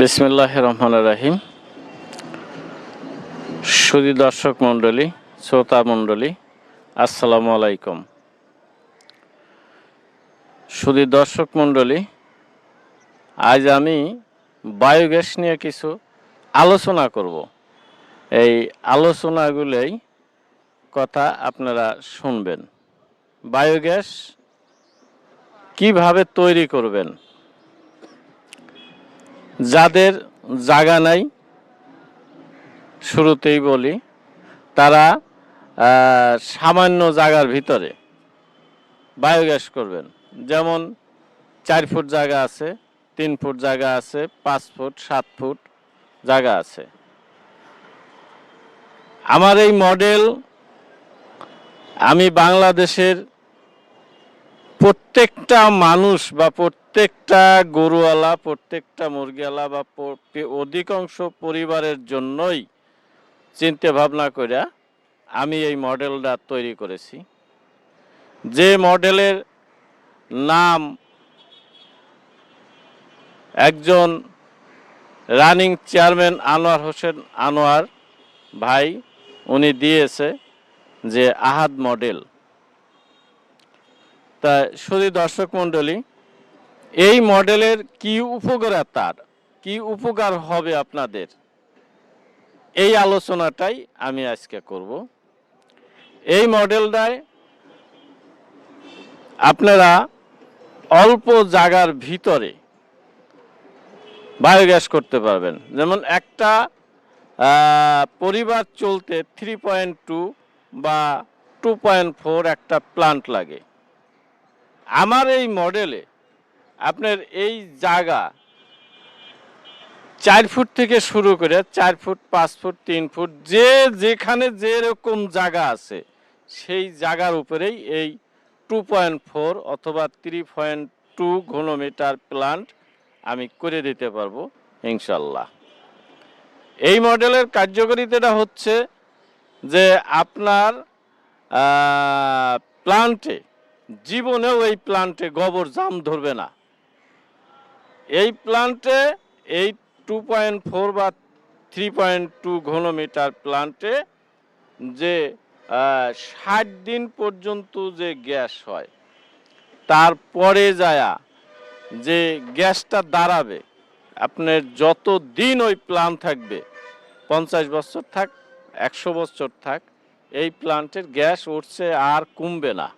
বিসমিল্লাহ রহমান রাহিম। সুদী দর্শক মণ্ডলী, শ্রোতা মণ্ডলী, আসসালামু আলাইকুম। সুদী দর্শক মণ্ডলী, আজ আমি বায়োগ্যাস নিয়ে কিছু আলোচনা করব। এই আলোচনাগুলোই কথা আপনারা শুনবেন। বায়োগ্যাস কীভাবে তৈরি করবেন? যাদের জায়গা নাই, শুরুতেই বলি, তারা সামান্য জায়গার ভিতরে বায়োগ্যাস করবেন। যেমন চার ফুট জায়গা আছে, তিন ফুট জায়গা আছে, পাঁচ ফুট, সাত ফুট জায়গা আছে। আমার এই মডেল আমি বাংলাদেশের প্রত্যেকটা মানুষ বা প্রত্যেকটা গরুওয়ালা, প্রত্যেকটা মুরগিওয়ালা বা অধিকাংশ পরিবারের জন্যই চিন্তা ভাবনা করে আমি এই মডেলটা তৈরি করেছি। যে মডেলের নাম একজন রানিং চেয়ারম্যান আনোয়ার হোসেন আনোয়ার ভাই, উনি দিয়েছে যে আহাদ মডেল। তা শুধু দর্শক মণ্ডলী, এই মডেলের কি উপকার তার? কি উপকার হবে আপনাদের? এই আলোচনাটাই আমি আজকে করব। এই মডেলটায় আপনারা অল্প জায়গার ভিতরে বায়োগ্যাস করতে পারবেন। যেমন একটা পরিবার চলতে থ্রি পয়েন্ট টু বা টু পয়েন্ট ফোর একটা প্লান্ট লাগে। আমার এই মডেলে আপনার এই জায়গা চার ফুট থেকে শুরু করে চার ফুট, পাঁচ ফুট, তিন ফুট, যে যেখানে যেরকম জায়গা আছে, সেই জায়গার উপরেই এই টু পয়েন্ট ফোর অথবা থ্রি পয়েন্ট টু ঘনমিটার প্লান্ট আমি করে দিতে পারব ইনশাল্লাহ এই মডেলের কার্যকারিতাটা হচ্ছে যে আপনার প্লান্টে জীবনেও এই প্লান্টে গোবর জাম ধরবে না। এই প্লান্টে এই টু পয়েন্ট ফোর বা থ্রি পয়েন্ট টু ঘনমিটার প্লান্টে যে ষাট দিন পর্যন্ত যে গ্যাস হয় তারপরে যায়া যে গ্যাসটা দাঁড়াবে, আপনার যত দিন ওই প্লান থাকবে, পঞ্চাশ বছর থাক, একশো বছর থাক, এই প্লান্টের গ্যাস উঠছে আর কমবে না।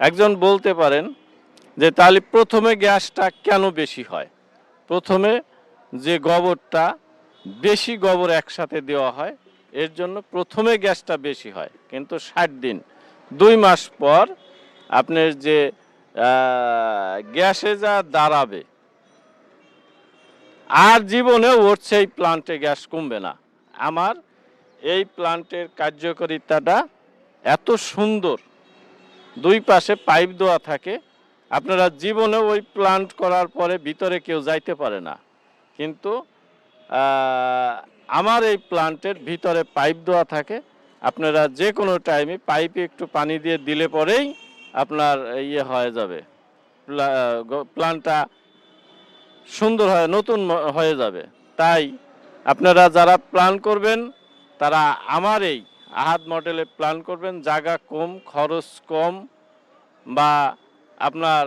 একজন বলতে পারেন যে তাহলে প্রথমে গ্যাসটা কেন বেশি হয়? প্রথমে যে গোবরটা বেশি গোবর একসাথে দেওয়া হয়, এর জন্য প্রথমে গ্যাসটা বেশি হয়, কিন্তু ষাট দিন। দুই মাস পর আপনার যে গ্যাসে যা দাঁড়াবে, আর জীবনেও উঠছে এই প্লান্টে গ্যাস কমবে না। আমার এই প্লান্টের কার্যকারিতাটা এত সুন্দর দুই পাশে পাইপ দেওয়া থাকে। আপনারা জীবনে ওই প্লান্ট করার পরে ভিতরে কেউ যাইতে পারে না। কিন্তু আমার এই প্লান্টের ভিতরে পাইপ দেওয়া থাকে। আপনারা যে কোনো টাইমে পাইপে একটু পানি দিয়ে দিলে পরেই আপনার ইয়ে হয়ে যাবে। প্লান্টটা সুন্দর হয়, নতুন হয়ে যাবে। তাই আপনারা যারা প্ল্যান করবেন, তারা আমার এই আহাদ মডেলে প্ল্যান করবেন, জায়গা কম, খরচ কম বা আপনার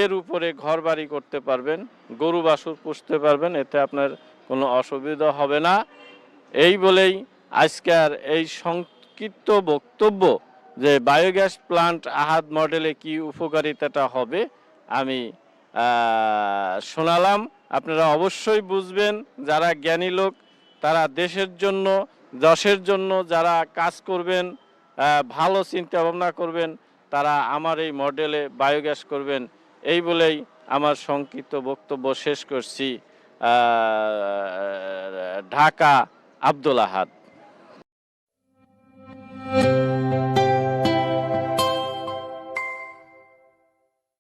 এর উপরে ঘর বাড়ি করতে পারবেন, গরু বাছুর পুষতে পারবেন, এতে আপনার কোনো অসুবিধা হবে না। এই বলেই আজকের এই সংক্ষিপ্ত বক্তব্য যে বায়োগ্যাস প্লান্ট আহাদ মডেলে কি উপকারিতাটা হবে, আমি শোনালাম। আপনারা অবশ্যই বুঝবেন, যারা জ্ঞানী লোক, তারা দেশের জন্য যশের জন্য যারা কাজ করবেন ভালো চিন্তা ভাবনা করবেন, তারা আমার এই মডেলে বায়োগ্যাস করবেন। এই বলেই আমার সংক্ষিপ্ত বক্তব্য শেষ করছি। ঢাকা আব্দুল আহাদ।